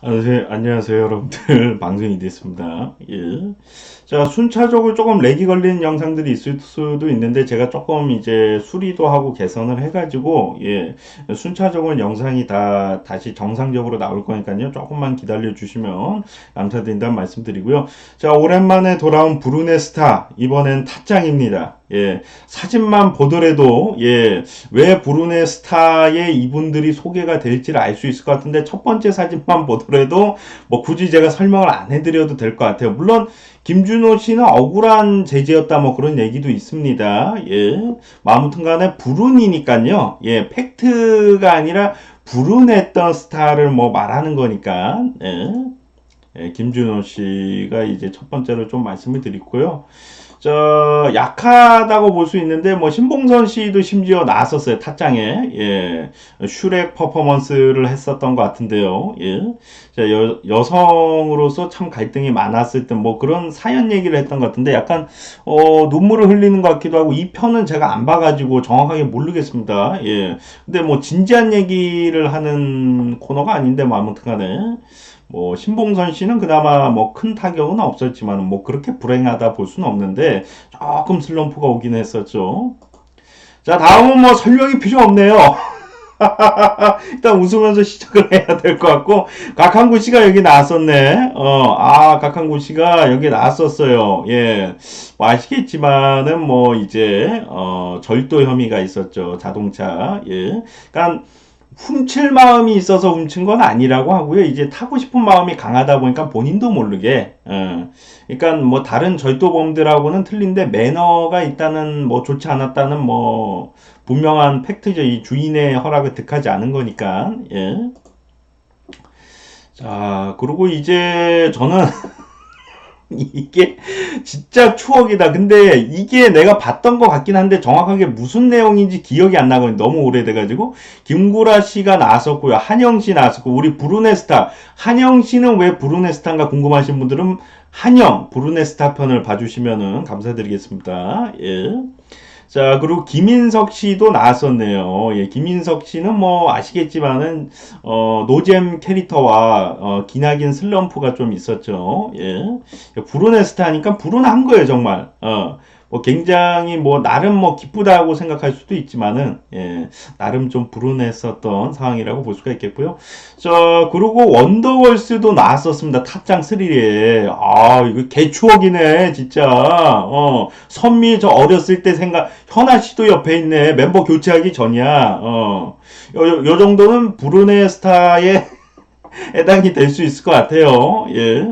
안녕하세요, 안녕하세요, 여러분들. 방송이 됐습니다. 예. 자, 순차적으로 조금 렉이 걸리는 영상들이 있을 수도 있는데, 제가 조금 이제 수리도 하고 개선을 해 가지고, 예. 순차적으로 영상이 다 다시 정상적으로 나올 거니까요. 조금만 기다려 주시면 감사드린다는 말씀 드리고요. 자, 오랜만에 돌아온 브루네스타. 이번엔 타짱입니다. 예, 사진만 보더라도, 예, 왜 브루네 스타의 이분들이 소개가 될지를 알 수 있을 것 같은데, 첫 번째 사진만 보더라도, 뭐 굳이 제가 설명을 안 해드려도 될 것 같아요. 물론, 김준호 씨는 억울한 제재였다, 뭐 그런 얘기도 있습니다. 예, 뭐 아무튼 간에 불운이니까요. 예, 팩트가 아니라 불운했던 스타를 뭐 말하는 거니까, 예. 예, 김준호 씨가 이제 첫 번째로 좀 말씀을 드리고요. 저 약하다고 볼 수 있는데 뭐 신봉선 씨도 심지어 나왔었어요 타짱에. 예. 슈렉 퍼포먼스를 했었던 것 같은데요. 예. 자, 여, 여성으로서 참 갈등이 많았을 때 뭐 그런 사연 얘기를 했던 것 같은데 약간 어 눈물을 흘리는 것 같기도 하고 이 편은 제가 안 봐가지고 정확하게 모르겠습니다. 예. 근데 뭐 진지한 얘기를 하는 코너가 아닌데 뭐 아무튼간에 뭐 신봉선 씨는 그나마 뭐 큰 타격은 없었지만 뭐 그렇게 불행하다 볼 수는 없는데 조금 슬럼프가 오긴 했었죠. 자 다음은 뭐 설명이 필요 없네요. 일단 웃으면서 시작을 해야 될 것 같고 각한구 씨가 여기 나왔었네. 어, 아 각한구 씨가 여기 나왔었어요. 예, 뭐 아시겠지만은 뭐 이제 어, 절도 혐의가 있었죠. 자동차. 예, 그러니까 훔칠 마음이 있어서 훔친 건 아니라고 하고요. 이제 타고 싶은 마음이 강하다 보니까 본인도 모르게, 어, 그러니까 뭐 다른 절도범들하고는 틀린데 매너가 있다는 뭐 좋지 않았다는 뭐 분명한 팩트죠. 이 주인의 허락을 득하지 않은 거니까, 예. 자, 그리고 이제 저는 이게 진짜 추억이다. 근데 이게 내가 봤던 것 같긴 한데 정확하게 무슨 내용인지 기억이 안 나거든요. 너무 오래돼가지고. 김구라 씨가 나왔었고요. 한영 씨 나왔었고, 우리 브루네스타. 한영 씨는 왜 브루네스타인가 궁금하신 분들은 한영, 브루네스타 편을 봐주시면은 감사드리겠습니다. 예. 자, 그리고 김인석 씨도 나왔었네요. 예, 김인석 씨는 뭐 아시겠지만은 어, 노잼 캐릭터와 어, 기나긴 슬럼프가 좀 있었죠. 예. 불운했스타니까 불운한 거예요, 정말. 어. 뭐 굉장히 뭐 나름 뭐 기쁘다고 생각할 수도 있지만은 예, 나름 좀 불운했었던 상황이라고 볼 수가 있겠고요. 저 그리고 원더걸스도 나왔었습니다. 탑장 3에 아 이거 개 추억이네 진짜. 어 선미 저 어렸을 때 생각 현아 씨도 옆에 있네 멤버 교체하기 전이야. 어요 요 정도는 불운의 스타에 해당이 될 수 있을 것 같아요. 예.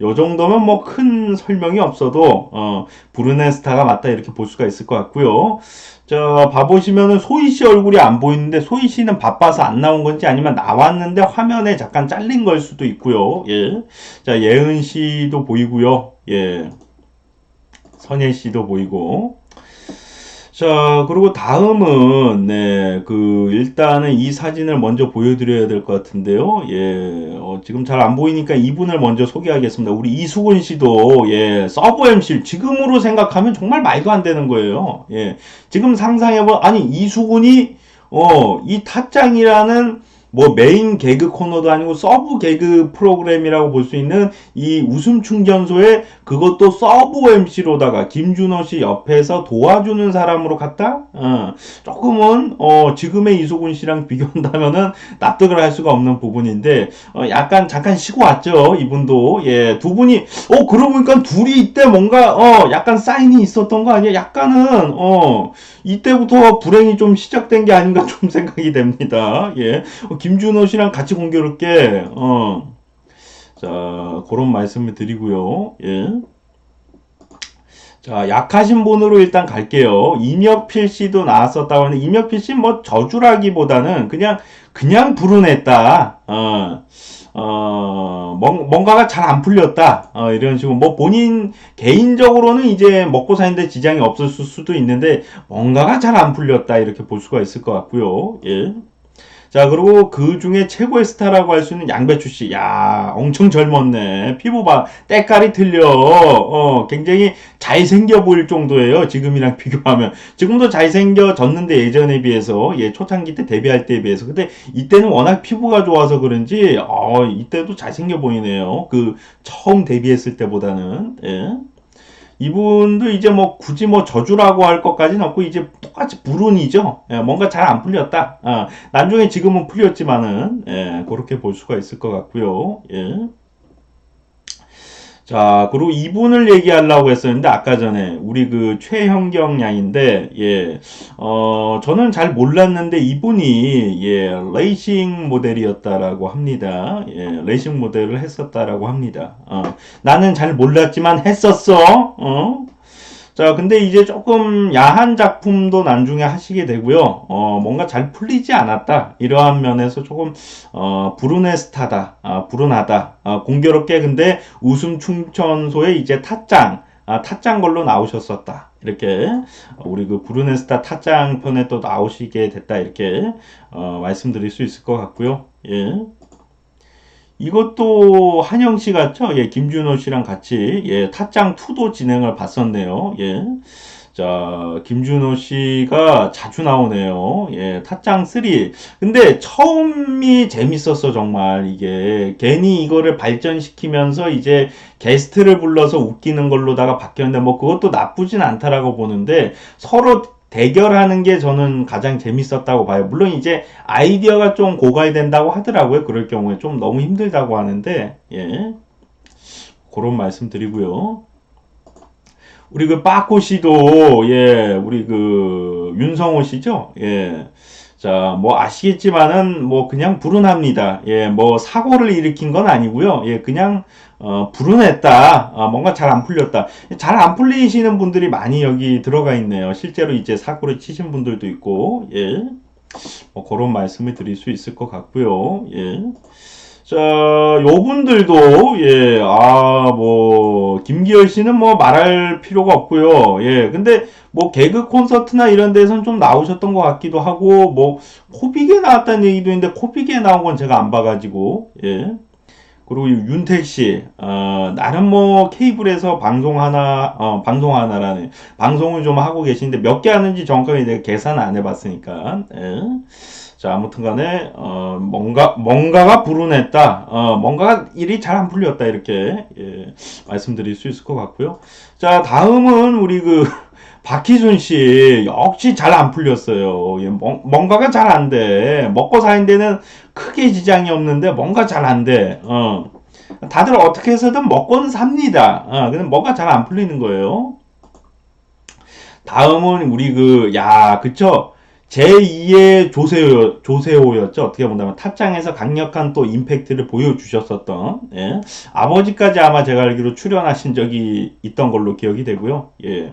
요 정도면 뭐 큰 설명이 없어도 어, 브루네스타가 맞다 이렇게 볼 수가 있을 것 같고요. 자, 봐보시면은 소희 씨 얼굴이 안 보이는데 소희 씨는 바빠서 안 나온 건지 아니면 나왔는데 화면에 잠깐 잘린 걸 수도 있고요. 예. 자, 예은 씨도 보이고요. 예. 선예 씨도 보이고. 자, 그리고 다음은, 네, 그, 일단은 이 사진을 먼저 보여드려야 될 것 같은데요. 예, 어, 지금 잘 안 보이니까 이분을 먼저 소개하겠습니다. 우리 이수근 씨도, 예, 서브 MC, 지금으로 생각하면 정말 말도 안 되는 거예요. 예, 지금 상상해보, 아니, 이수근이, 어, 이 타짱이라는 뭐 메인 개그 코너도 아니고 서브 개그 프로그램이라고 볼 수 있는 이 웃음 충전소에 그것도 서브 MC로다가 김준호 씨 옆에서 도와주는 사람으로 갔다? 어, 조금은 어, 지금의 이소군 씨랑 비교한다면은 납득을 할 수가 없는 부분인데 어, 약간 잠깐 쉬고 왔죠 이분도 예 두 분이 어 그러고 보니까 둘이 이때 뭔가 어 약간 사인이 있었던 거 아니야? 약간은 어 이때부터 불행이 좀 시작된 게 아닌가 좀 생각이 됩니다. 예. 어, 김준호 씨랑 같이 공교롭게, 어, 자, 그런 말씀을 드리고요. 예. 자, 약하신 분으로 일단 갈게요. 임혁필 씨도 나왔었다고 하는데, 임혁필 씨 뭐 저주라기보다는 그냥, 그냥 불운했다. 어, 어, 뭔가가 잘 안 풀렸다. 어, 이런 식으로. 뭐 본인 개인적으로는 이제 먹고 사는데 지장이 없었을 수도 있는데, 뭔가가 잘 안 풀렸다. 이렇게 볼 수가 있을 것 같고요. 예. 자, 그리고 그 중에 최고의 스타라고 할 수 있는 양배추 씨. 야, 엄청 젊었네. 피부 봐. 때깔이 틀려. 어, 굉장히 잘생겨 보일 정도예요. 지금이랑 비교하면. 지금도 잘생겨졌는데 예전에 비해서, 예, 초창기 때 데뷔할 때에 비해서. 근데 이때는 워낙 피부가 좋아서 그런지, 어, 이때도 잘생겨 보이네요. 그, 처음 데뷔했을 때보다는. 예. 이분도 이제 뭐 굳이 뭐 저주라고 할 것까지는 없고 이제 똑같이 불운이죠. 예, 뭔가 잘 안 풀렸다. 아, 나중에 지금은 풀렸지만은 예, 그렇게 볼 수가 있을 것 같고요. 예. 자, 그리고 이분을 얘기하려고 했었는데, 아까 전에, 우리 그 최형경 양인데, 예, 어, 저는 잘 몰랐는데, 이분이, 예, 레이싱 모델이었다라고 합니다. 예, 레이싱 모델을 했었다라고 합니다. 어, 나는 잘 몰랐지만 했었어, 어? 자, 근데 이제 조금 야한 작품도 나중에 하시게 되고요. 어, 뭔가 잘 풀리지 않았다. 이러한 면에서 조금, 어, 불운의 스타다. 아, 불운하다. 아, 공교롭게 근데 웃음 충천소에 이제 타짱, 아, 타짱 걸로 나오셨었다. 이렇게, 우리 그 불운의 스타 타짱 편에 또 나오시게 됐다. 이렇게, 어, 말씀드릴 수 있을 것 같고요. 예. 이것도 한영 씨 같죠? 예, 김준호 씨랑 같이 예, 타짱 2도 진행을 봤었네요. 예. 자, 김준호 씨가 자주 나오네요. 예, 타짱 3. 근데 처음이 재밌었어, 정말. 이게 괜히 이거를 발전시키면서 이제 게스트를 불러서 웃기는 걸로다가 바뀌었는데 뭐 그것도 나쁘진 않다라고 보는데 서로 대결하는 게 저는 가장 재밌었다고 봐요. 물론 이제 아이디어가 좀 고가야 된다고 하더라고요. 그럴 경우에 좀 너무 힘들다고 하는데, 예. 그런 말씀 드리고요. 우리 그 빠코 씨도, 예, 우리 그 윤성호 씨죠? 예. 자, 뭐 아시겠지만은 뭐 그냥 불운합니다. 예, 뭐 사고를 일으킨 건 아니고요. 예, 그냥 어, 불운했다. 어, 뭔가 잘 안 풀렸다. 잘 안 풀리시는 분들이 많이 여기 들어가 있네요. 실제로 이제 사고를 치신 분들도 있고, 예. 뭐 그런 말씀을 드릴 수 있을 것 같고요. 예. 자, 요 분들도, 예, 아, 뭐, 김기열 씨는 뭐 말할 필요가 없고요. 예, 근데 뭐 개그 콘서트나 이런 데선 좀 나오셨던 것 같기도 하고, 뭐, 코빅에 나왔다는 얘기도 있는데, 코빅에 나온 건 제가 안 봐가지고, 예. 그리고 이 윤택 씨, 어, 나름 뭐 케이블에서 방송 하나, 어, 방송 하나라는 방송을 좀 하고 계신데 몇 개 하는지 정확하게 내가 계산 안 해봤으니까. 예. 자, 아무튼 간에, 어, 뭔가, 뭔가가 불운했다. 어, 뭔가가 일이 잘 안 풀렸다. 이렇게, 예, 말씀드릴 수 있을 것 같고요. 자, 다음은 우리 그, 박희순 씨, 역시 잘 안 풀렸어요. 예, 뭔- 뭔가가 잘 안 돼. 먹고 사는 데는 크게 지장이 없는데 뭔가 잘 안 돼. 어. 다들 어떻게 해서든 먹고는 삽니다. 어, 근데 뭔가 잘 안 풀리는 거예요. 다음은 우리 그, 야, 그쵸? 제2의 조세호, 조세호였죠. 어떻게 본다면 타짱에서 강력한 또 임팩트를 보여주셨었던, 예. 아버지까지 아마 제가 알기로 출연하신 적이 있던 걸로 기억이 되고요. 예.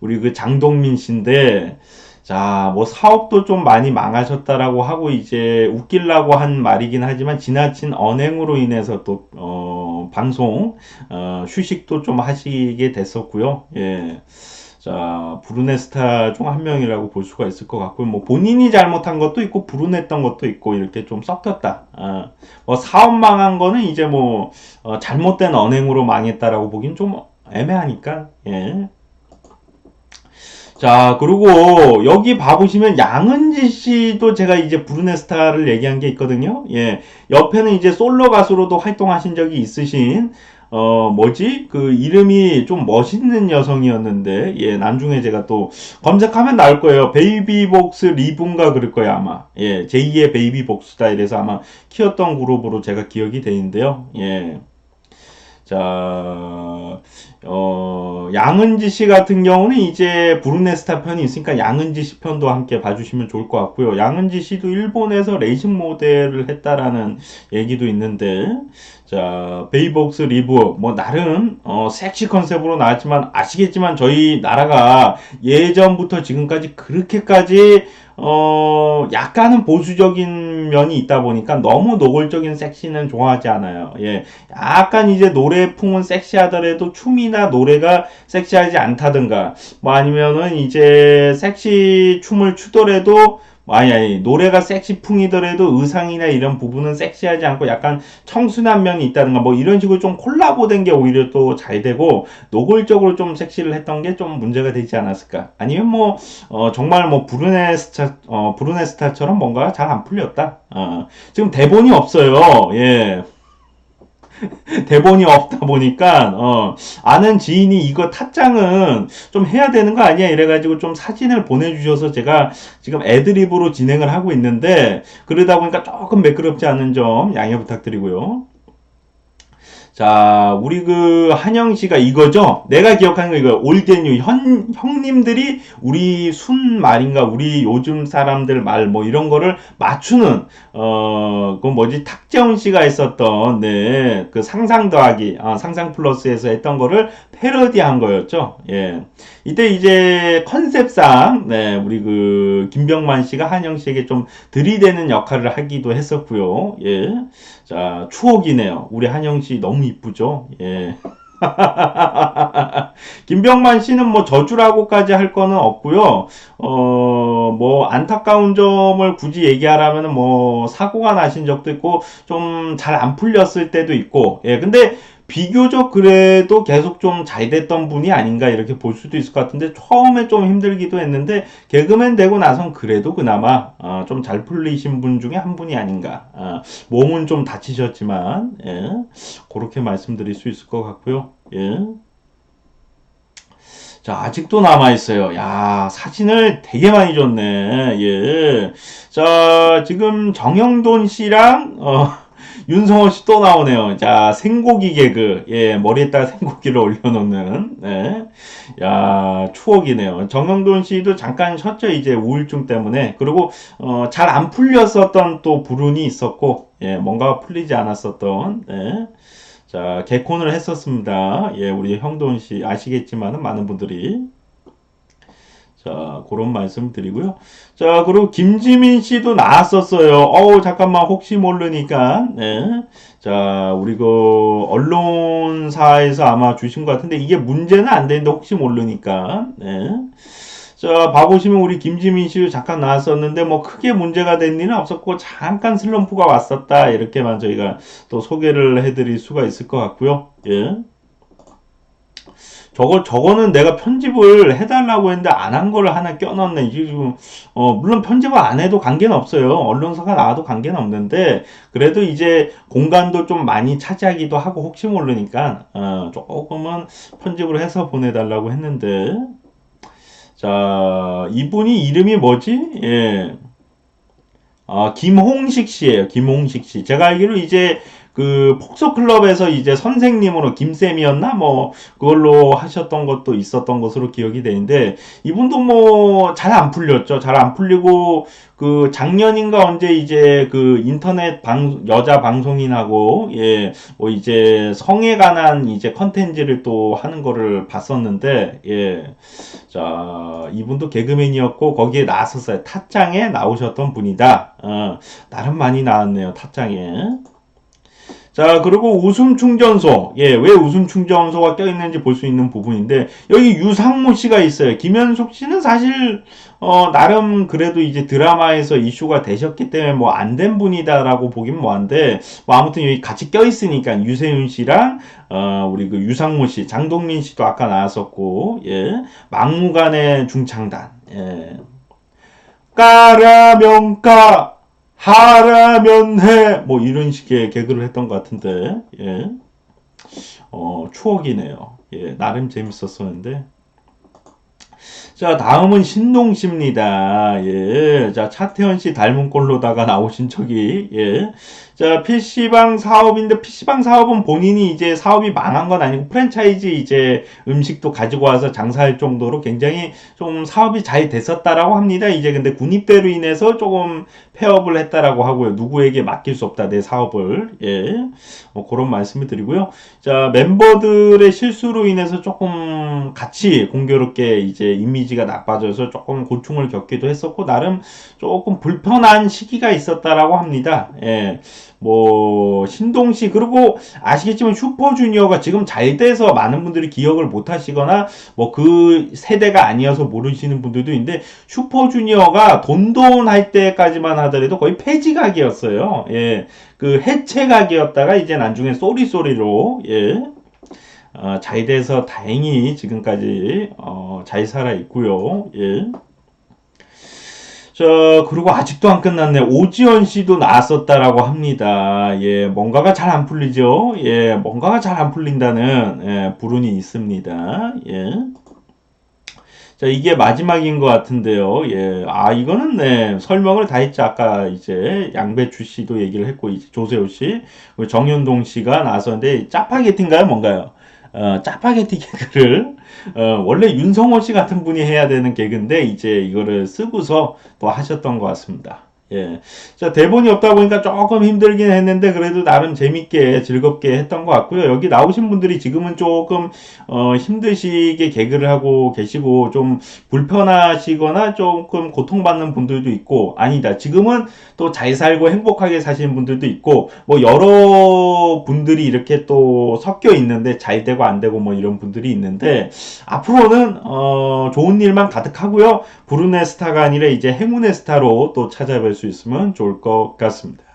우리 그 장동민 씨인데, 자, 뭐 사업도 좀 많이 망하셨다라고 하고 이제 웃기려고 한 말이긴 하지만 지나친 언행으로 인해서 또, 어, 방송, 어, 휴식도 좀 하시게 됐었고요. 예. 자, 불운의 스타 중 한 명이라고 볼 수가 있을 것 같고요. 뭐 본인이 잘못한 것도 있고 불운했던 것도 있고 이렇게 좀 섞였다. 아, 뭐 사업 망한 거는 이제 뭐 어, 잘못된 언행으로 망했다라고 보긴 좀 애매하니까. 예. 자, 그리고 여기 봐보시면 양은지 씨도 제가 이제 불운의 스타를 얘기한 게 있거든요. 예. 옆에는 이제 솔로 가수로도 활동하신 적이 있으신 어, 뭐지? 그 이름이 좀 멋있는 여성이었는데, 예, 나중에 제가 또 검색하면 나올 거예요. 베이비복스 리분가 그럴 거예요, 아마. 예, 제2의 베이비복스다 이래서 아마 키웠던 그룹으로 제가 기억이 되는데요. 예. 자, 어, 양은지 씨 같은 경우는 이제 브루네스타 편이 있으니까 양은지 씨 편도 함께 봐주시면 좋을 것 같고요. 양은지 씨도 일본에서 레이싱 모델을 했다라는 얘기도 있는데, 자, 베이복스 리브, 뭐, 나름, 어, 섹시 컨셉으로 나왔지만, 아시겠지만, 저희 나라가 예전부터 지금까지 그렇게까지, 어, 약간은 보수적인 면이 있다 보니까 너무 노골적인 섹시는 좋아하지 않아요. 예. 약간 이제 노래풍은 섹시하더라도 춤이나 노래가 섹시하지 않다든가, 뭐 아니면은 이제 섹시 춤을 추더라도 아니, 아니, 노래가 섹시풍이더라도 의상이나 이런 부분은 섹시하지 않고 약간 청순한 면이 있다든가 뭐 이런 식으로 좀 콜라보된 게 오히려 또 잘 되고 노골적으로 좀 섹시를 했던 게 좀 문제가 되지 않았을까? 아니면 뭐, 어, 정말 뭐 브루네 스타, 어, 브루네 스타처럼 뭔가 잘 안 풀렸다. 어, 지금 대본이 없어요. 예. 대본이 없다 보니까 어, 아는 지인이 이거 타짱은 좀 해야 되는 거 아니야 이래가지고 좀 사진을 보내주셔서 제가 지금 애드립으로 진행을 하고 있는데 그러다 보니까 조금 매끄럽지 않은 점 양해 부탁드리고요. 자, 우리 그 한영 씨가 이거죠? 내가 기억하는 거 이거 올드뉴 현 형님들이 우리 순 말인가 우리 요즘 사람들 말 뭐 이런 거를 맞추는 어그 뭐지 탁재훈 씨가 했었던 네 그 상상 더하기 아, 상상 플러스에서 했던 거를 패러디한 거였죠. 예. 이때 이제 컨셉상 네 우리 그 김병만 씨가 한영 씨에게 좀 들이대는 역할을 하기도 했었고요. 예. 자, 추억이네요. 우리 한영 씨 너무 이쁘죠? 예. 김병만 씨는 뭐 저주라고까지 할 거는 없고요. 어, 뭐 안타까운 점을 굳이 얘기하라면 뭐 사고가 나신 적도 있고 좀 잘 안 풀렸을 때도 있고. 예. 근데 비교적 그래도 계속 좀 잘 됐던 분이 아닌가 이렇게 볼 수도 있을 것 같은데 처음에 좀 힘들기도 했는데 개그맨 되고 나선 그래도 그나마 어, 좀 잘 풀리신 분 중에 한 분이 아닌가 어, 몸은 좀 다치셨지만 예, 그렇게 말씀드릴 수 있을 것 같고요 예. 자, 아직도 남아있어요. 야, 사진을 되게 많이 줬네. 예. 자, 지금 정영돈 씨랑, 어, 윤성호 씨 또 나오네요. 자, 생고기 개그. 예, 머리에다가 생고기를 올려놓는. 네. 야, 추억이네요. 정영돈 씨도 잠깐 쉬었죠. 이제 우울증 때문에. 그리고, 어, 잘 안 풀렸었던 또 불운이 있었고, 예, 뭔가 풀리지 않았었던, 네. 자, 개콘을 했었습니다. 예, 우리 형돈 씨 아시겠지만은 많은 분들이. 자, 그런 말씀 드리고요. 자, 그리고 김지민 씨도 나왔었어요. 어우, 잠깐만, 혹시 모르니까. 네. 자, 우리 그, 언론사에서 아마 주신 것 같은데, 이게 문제는 안 되는데, 혹시 모르니까. 네. 자, 봐보시면 우리 김지민 씨도 잠깐 나왔었는데, 뭐, 크게 문제가 된 일은 없었고, 잠깐 슬럼프가 왔었다. 이렇게만 저희가 또 소개를 해드릴 수가 있을 것 같고요. 예. 저거 저거는 내가 편집을 해달라고 했는데 안 한 거를 하나 껴넣네. 지금 어 물론 편집을 안 해도 관계는 없어요. 언론사가 나와도 관계는 없는데 그래도 이제 공간도 좀 많이 차지하기도 하고 혹시 모르니까 어 조금은 편집을 해서 보내달라고 했는데 자 이분이 이름이 뭐지? 예. 아, 김홍식 씨예요. 김홍식 씨. 제가 알기로 이제 그 폭소 클럽에서 이제 선생님으로 김쌤이었나? 뭐 그걸로 하셨던 것도 있었던 것으로 기억이 되는데 이분도 뭐 잘 안 풀렸죠. 잘 안 풀리고 그 작년인가 언제 이제 그 인터넷 방 여자 방송인하고 예 뭐 이제 성에 관한 이제 컨텐츠를 또 하는 거를 봤었는데 예. 자 이분도 개그맨이었고 거기에 나왔었어요 타짱에 나오셨던 분이다. 어 나름 많이 나왔네요 타짱에 자, 그리고 웃음 충전소. 예, 왜 웃음 충전소가 껴있는지 볼 수 있는 부분인데, 여기 유상무 씨가 있어요. 김현숙 씨는 사실, 어, 나름 그래도 이제 드라마에서 이슈가 되셨기 때문에 뭐 안 된 분이다라고 보긴 뭐한데, 뭐 아무튼 여기 같이 껴있으니까 유세윤 씨랑, 어, 우리 그 유상무 씨, 장동민 씨도 아까 나왔었고, 예, 막무가내 중창단, 예. 까라명까! 하라면 해! 뭐 이런 식의 개그를 했던 것 같은데, 예. 어, 추억이네요. 예, 나름 재밌었었는데. 자, 다음은 신동 씨입니다. 예. 자, 차태현 씨 닮은 꼴로다가 나오신 척이, 예. 자, PC방 사업인데, PC방 사업은 본인이 이제 사업이 망한 건 아니고, 프랜차이즈 이제 음식도 가지고 와서 장사할 정도로 굉장히 좀 사업이 잘 됐었다라고 합니다. 이제 근데 군입대로 인해서 조금 폐업을 했다라고 하고요. 누구에게 맡길 수 없다, 내 사업을. 예. 뭐 그런 말씀을 드리고요. 자, 멤버들의 실수로 인해서 조금 같이 공교롭게 이제 이미지가 나빠져서 조금 고충을 겪기도 했었고, 나름 조금 불편한 시기가 있었다라고 합니다. 예. 뭐 신동 씨 그리고 아시겠지만 슈퍼주니어가 지금 잘 돼서 많은 분들이 기억을 못 하시거나 뭐 그 세대가 아니어서 모르시는 분들도 있는데 슈퍼주니어가 돈돈 할 때까지만 하더라도 거의 폐지각이었어요. 예. 그 해체각이었다가 이제 나중에 쏘리쏘리로 예. 어, 잘 돼서 다행히 지금까지 어, 잘 살아 있고요. 예. 자, 그리고 아직도 안 끝났네. 오지연 씨도 나왔었다라고 합니다. 예, 뭔가가 잘 안 풀리죠? 예, 뭔가가 잘 안 풀린다는 예, 불운이 있습니다. 예. 자, 이게 마지막인 것 같은데요. 예, 아, 이거는 네, 설명을 다 했죠. 아까 이제 양배추 씨도 얘기를 했고, 이제 조세호 씨, 정윤동 씨가 나왔었는데, 짜파게티인가요? 뭔가요? 어, 짜파게티 개그를, 어, 원래 윤성호 씨 같은 분이 해야 되는 개그인데, 이제 이거를 쓰고서 또 하셨던 것 같습니다. 예. 자, 대본이 없다 보니까 조금 힘들긴 했는데, 그래도 나름 재밌게, 즐겁게 했던 것 같고요. 여기 나오신 분들이 지금은 조금, 어, 힘드시게 개그를 하고 계시고, 좀 불편하시거나 조금 고통받는 분들도 있고, 아니다. 지금은 또 잘 살고 행복하게 사시는 분들도 있고, 뭐, 여러 분들이 이렇게 또 섞여 있는데, 잘 되고 안 되고 뭐 이런 분들이 있는데, 앞으로는, 어, 좋은 일만 가득하고요. 불운의 스타가 아니라 이제 행운의 스타로 또 찾아뵐 수 있으면 좋을 것 같습니다.